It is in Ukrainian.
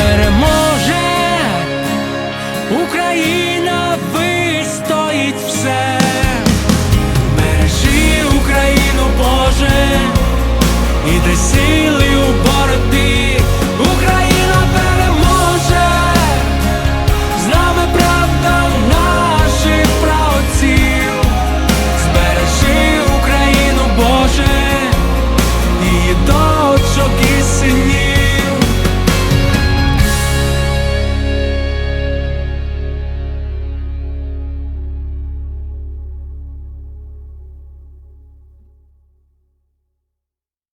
переможе, Україна вистоїть все.